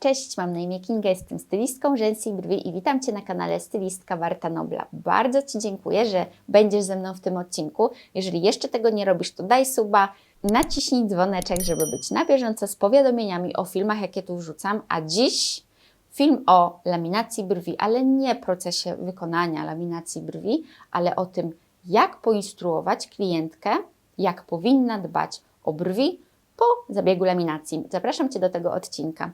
Cześć, mam na imię Kinga, jestem stylistką rzęsy i brwi i witam Cię na kanale Stylistka Warta Nobla. Bardzo Ci dziękuję, że będziesz ze mną w tym odcinku. Jeżeli jeszcze tego nie robisz, to daj suba, naciśnij dzwoneczek, żeby być na bieżąco z powiadomieniami o filmach, jakie tu wrzucam. A dziś film o laminacji brwi, ale nie procesie wykonania laminacji brwi, ale o tym, jak poinstruować klientkę, jak powinna dbać o brwi po zabiegu laminacji. Zapraszam Cię do tego odcinka.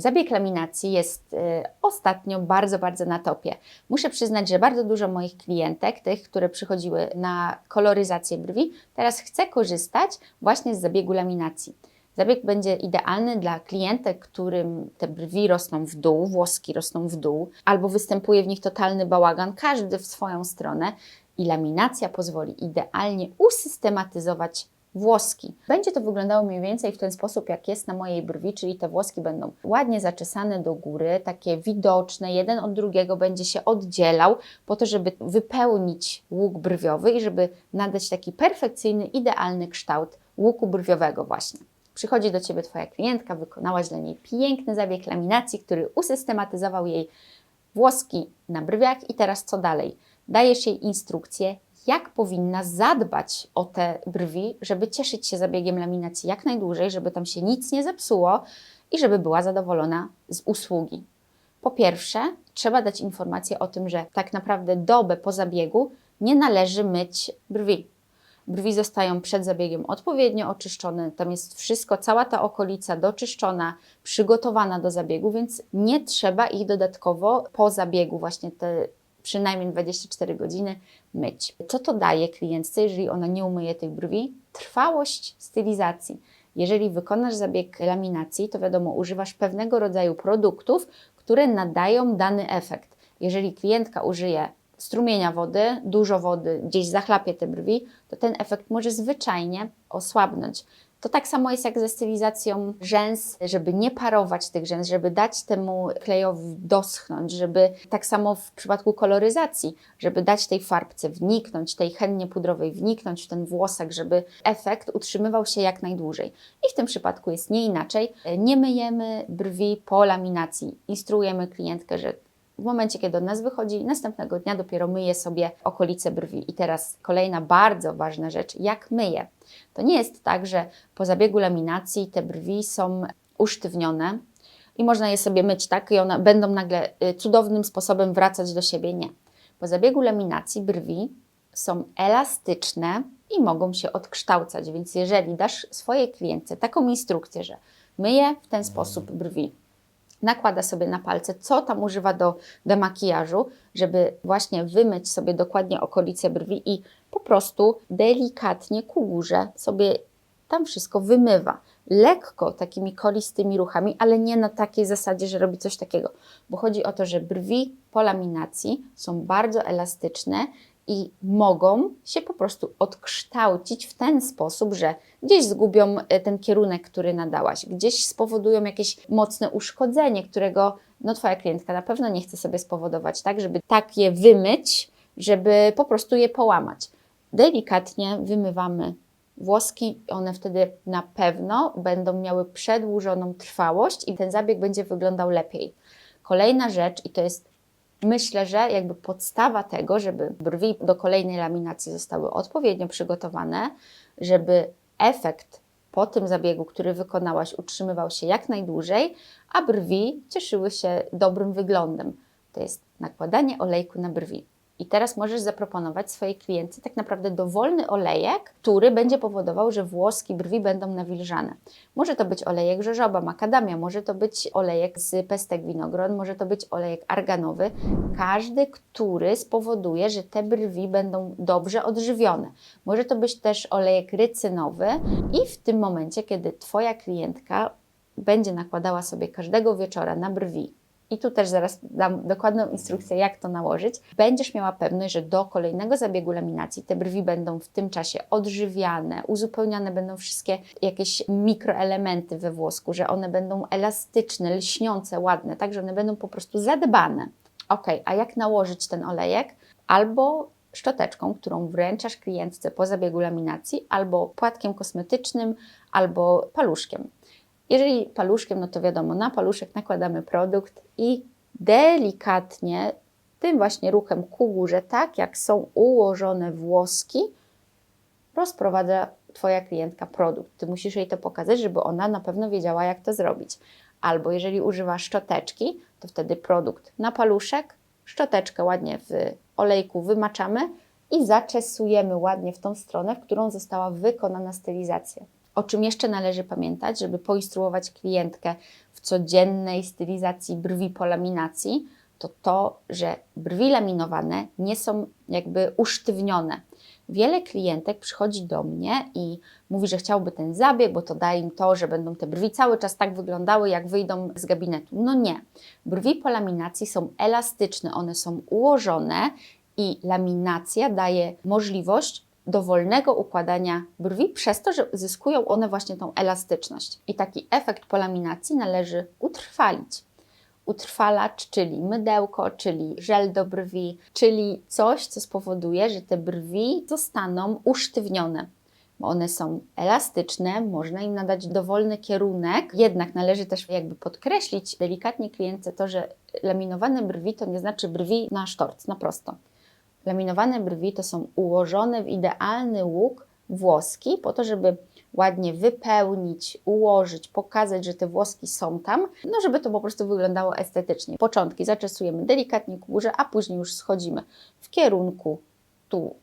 Zabieg laminacji jest y, ostatnio bardzo, bardzo na topie. Muszę przyznać, że bardzo dużo moich klientek, tych, które przychodziły na koloryzację brwi, teraz chce korzystać właśnie z zabiegu laminacji. Zabieg będzie idealny dla klientek, którym te brwi rosną w dół, włoski rosną w dół, albo występuje w nich totalny bałagan, każdy w swoją stronę i laminacja pozwoli idealnie usystematyzować włoski. Będzie to wyglądało mniej więcej w ten sposób, jak jest na mojej brwi, czyli te włoski będą ładnie zaczesane do góry, takie widoczne, jeden od drugiego będzie się oddzielał, po to, żeby wypełnić łuk brwiowy i żeby nadać taki perfekcyjny, idealny kształt łuku brwiowego właśnie. Przychodzi do Ciebie Twoja klientka, wykonałaś dla niej piękny zabieg laminacji, który usystematyzował jej włoski na brwiach i teraz co dalej? Dajesz jej instrukcję, jak powinna zadbać o te brwi, żeby cieszyć się zabiegiem laminacji jak najdłużej, żeby tam się nic nie zepsuło i żeby była zadowolona z usługi. Po pierwsze, trzeba dać informację o tym, że tak naprawdę dobę po zabiegu nie należy myć brwi. Brwi zostają przed zabiegiem odpowiednio oczyszczone, tam jest wszystko, cała ta okolica doczyszczona, przygotowana do zabiegu, więc nie trzeba ich dodatkowo po zabiegu, właśnie te przynajmniej 24 godziny myć. Co to daje klientce, jeżeli ona nie umyje tych brwi? Trwałość stylizacji. Jeżeli wykonasz zabieg laminacji, to wiadomo, używasz pewnego rodzaju produktów, które nadają dany efekt. Jeżeli klientka użyje strumienia wody, dużo wody, gdzieś zachlapie te brwi, to ten efekt może zwyczajnie osłabnąć. To tak samo jest jak ze stylizacją rzęs, żeby nie parować tych rzęs, żeby dać temu klejowi doschnąć, żeby tak samo w przypadku koloryzacji, żeby dać tej farbce wniknąć, tej hennie pudrowej wniknąć w ten włosek, żeby efekt utrzymywał się jak najdłużej. I w tym przypadku jest nie inaczej. Nie myjemy brwi po laminacji. Instruujemy klientkę, że w momencie, kiedy od nas wychodzi, następnego dnia dopiero myje sobie okolice brwi. I teraz kolejna bardzo ważna rzecz, jak myje. To nie jest tak, że po zabiegu laminacji te brwi są usztywnione i można je sobie myć tak i one będą nagle y, cudownym sposobem wracać do siebie. Nie. Po zabiegu laminacji brwi są elastyczne i mogą się odkształcać, więc jeżeli dasz swojej klientce taką instrukcję, że myje w ten sposób brwi, nakłada sobie na palce, co tam używa do demakijażu, żeby właśnie wymyć sobie dokładnie okolice brwi i po prostu delikatnie ku górze sobie tam wszystko wymywa. Lekko, takimi kolistymi ruchami, ale nie na takiej zasadzie, że robi coś takiego, bo chodzi o to, że brwi po laminacji są bardzo elastyczne i mogą się po prostu odkształcić w ten sposób, że gdzieś zgubią e, ten kierunek, który nadałaś, gdzieś spowodują jakieś mocne uszkodzenie, którego no, Twoja klientka na pewno nie chce sobie spowodować, tak, żeby tak je wymyć, żeby po prostu je połamać. Delikatnie wymywamy włoski, one wtedy na pewno będą miały przedłużoną trwałość i ten zabieg będzie wyglądał lepiej. Kolejna rzecz, i to jest myślę, że jakby podstawa tego, żeby brwi do kolejnej laminacji zostały odpowiednio przygotowane, żeby efekt po tym zabiegu, który wykonałaś, utrzymywał się jak najdłużej, a brwi cieszyły się dobrym wyglądem. To jest nakładanie olejku na brwi. I teraz możesz zaproponować swojej klientce tak naprawdę dowolny olejek, który będzie powodował, że włoski brwi będą nawilżane. Może to być olejek żożoba, makadamia, może to być olejek z pestek winogron, może to być olejek arganowy. Każdy, który spowoduje, że te brwi będą dobrze odżywione. Może to być też olejek rycynowy i w tym momencie, kiedy Twoja klientka będzie nakładała sobie każdego wieczora na brwi i tu też zaraz dam dokładną instrukcję, jak to nałożyć, będziesz miała pewność, że do kolejnego zabiegu laminacji te brwi będą w tym czasie odżywiane, uzupełniane będą wszystkie jakieś mikroelementy we włosku, że one będą elastyczne, lśniące, ładne, tak, że one będą po prostu zadbane. Ok, a jak nałożyć ten olejek? Albo szczoteczką, którą wręczasz klientce po zabiegu laminacji, albo płatkiem kosmetycznym, albo paluszkiem. Jeżeli paluszkiem, no to wiadomo, na paluszek nakładamy produkt i delikatnie, tym właśnie ruchem ku górze, tak jak są ułożone włoski, rozprowadza Twoja klientka produkt. Ty musisz jej to pokazać, żeby ona na pewno wiedziała, jak to zrobić. Albo jeżeli używasz szczoteczki, to wtedy produkt na paluszek, szczoteczkę ładnie w olejku wymaczamy i zaczesujemy ładnie w tą stronę, w którą została wykonana stylizacja. O czym jeszcze należy pamiętać, żeby poinstruować klientkę w codziennej stylizacji brwi po laminacji, to to, że brwi laminowane nie są jakby usztywnione. Wiele klientek przychodzi do mnie i mówi, że chciałby ten zabieg, bo to da im to, że będą te brwi cały czas tak wyglądały, jak wyjdą z gabinetu. No nie. Brwi po laminacji są elastyczne, one są ułożone i laminacja daje możliwość dowolnego układania brwi, przez to, że zyskują one właśnie tą elastyczność. I taki efekt po laminacji należy utrwalić utrwalacz, czyli mydełko, czyli żel do brwi, czyli coś, co spowoduje, że te brwi zostaną usztywnione. Bo one są elastyczne, można im nadać dowolny kierunek, jednak należy też jakby podkreślić delikatnie klientce to, że laminowane brwi to nie znaczy brwi na sztorc, na prosto. Laminowane brwi to są ułożone w idealny łuk włoski po to, żeby ładnie wypełnić, ułożyć, pokazać, że te włoski są tam, no żeby to po prostu wyglądało estetycznie. Początki zaczesujemy delikatnie ku górze, a później już schodzimy w kierunku tu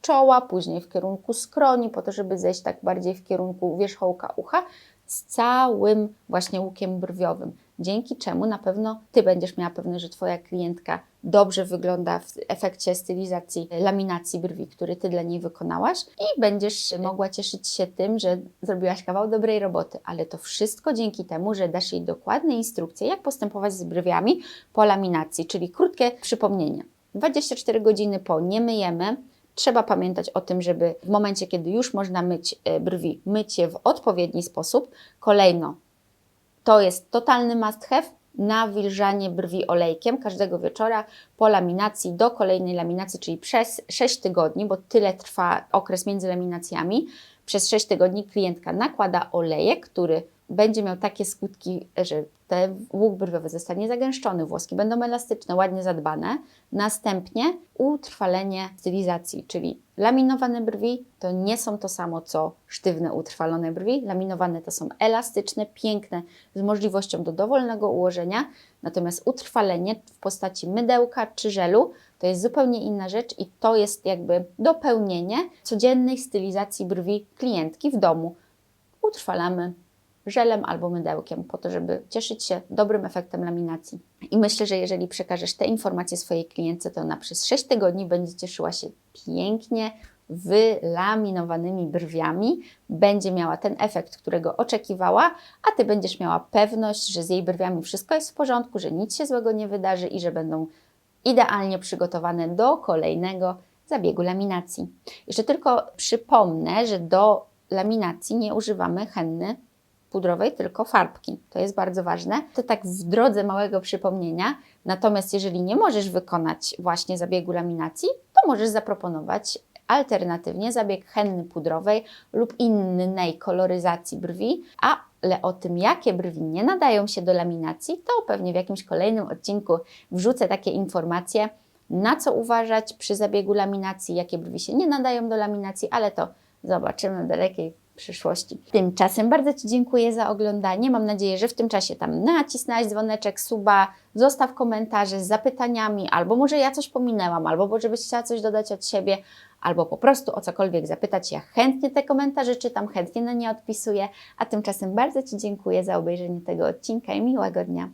czoła, później w kierunku skroni, po to, żeby zejść tak bardziej w kierunku wierzchołka ucha z całym właśnie łukiem brwiowym. Dzięki czemu na pewno Ty będziesz miała pewność, że Twoja klientka dobrze wygląda w efekcie stylizacji, laminacji brwi, który Ty dla niej wykonałaś i będziesz mogła cieszyć się tym, że zrobiłaś kawał dobrej roboty, ale to wszystko dzięki temu, że dasz jej dokładne instrukcje, jak postępować z brwiami po laminacji, czyli krótkie przypomnienie. 24 godziny po nie myjemy, Trzeba pamiętać o tym, żeby w momencie, kiedy już można myć e, brwi, myć je w odpowiedni sposób. Kolejno, to jest totalny must have, nawilżanie brwi olejkiem każdego wieczora po laminacji do kolejnej laminacji, czyli przez 6 tygodni, bo tyle trwa okres między laminacjami. Przez 6 tygodni klientka nakłada olejek, który będzie miał takie skutki, że ten łuk brwiowy zostanie zagęszczony, włoski będą elastyczne, ładnie zadbane. Następnie utrwalenie stylizacji, czyli laminowane brwi to nie są to samo co sztywne, utrwalone brwi. Laminowane to są elastyczne, piękne, z możliwością do dowolnego ułożenia, natomiast utrwalenie w postaci mydełka czy żelu to jest zupełnie inna rzecz i to jest jakby dopełnienie codziennej stylizacji brwi klientki w domu. Utrwalamy żelem albo mydełkiem, po to, żeby cieszyć się dobrym efektem laminacji. I myślę, że jeżeli przekażesz te informacje swojej klientce, to ona przez 6 tygodni będzie cieszyła się pięknie wylaminowanymi brwiami, będzie miała ten efekt, którego oczekiwała, a Ty będziesz miała pewność, że z jej brwiami wszystko jest w porządku, że nic się złego nie wydarzy i że będą idealnie przygotowane do kolejnego zabiegu laminacji. Jeszcze tylko przypomnę, że do laminacji nie używamy henny pudrowej, tylko farbki. To jest bardzo ważne. To tak w drodze małego przypomnienia. Natomiast jeżeli nie możesz wykonać właśnie zabiegu laminacji, to możesz zaproponować alternatywnie zabieg henny pudrowej lub innej koloryzacji brwi, ale o tym, jakie brwi nie nadają się do laminacji, to pewnie w jakimś kolejnym odcinku wrzucę takie informacje, na co uważać przy zabiegu laminacji, jakie brwi się nie nadają do laminacji, ale to zobaczymy w dalekiej przyszłości. Tymczasem bardzo Ci dziękuję za oglądanie. Mam nadzieję, że w tym czasie tam nacisnąłeś dzwoneczek, suba, zostaw komentarze z zapytaniami, albo może ja coś pominęłam, albo może byś chciała coś dodać od siebie, albo po prostu o cokolwiek zapytać. Ja chętnie te komentarze czytam, chętnie na nie odpisuję. A tymczasem bardzo Ci dziękuję za obejrzenie tego odcinka i miłego dnia.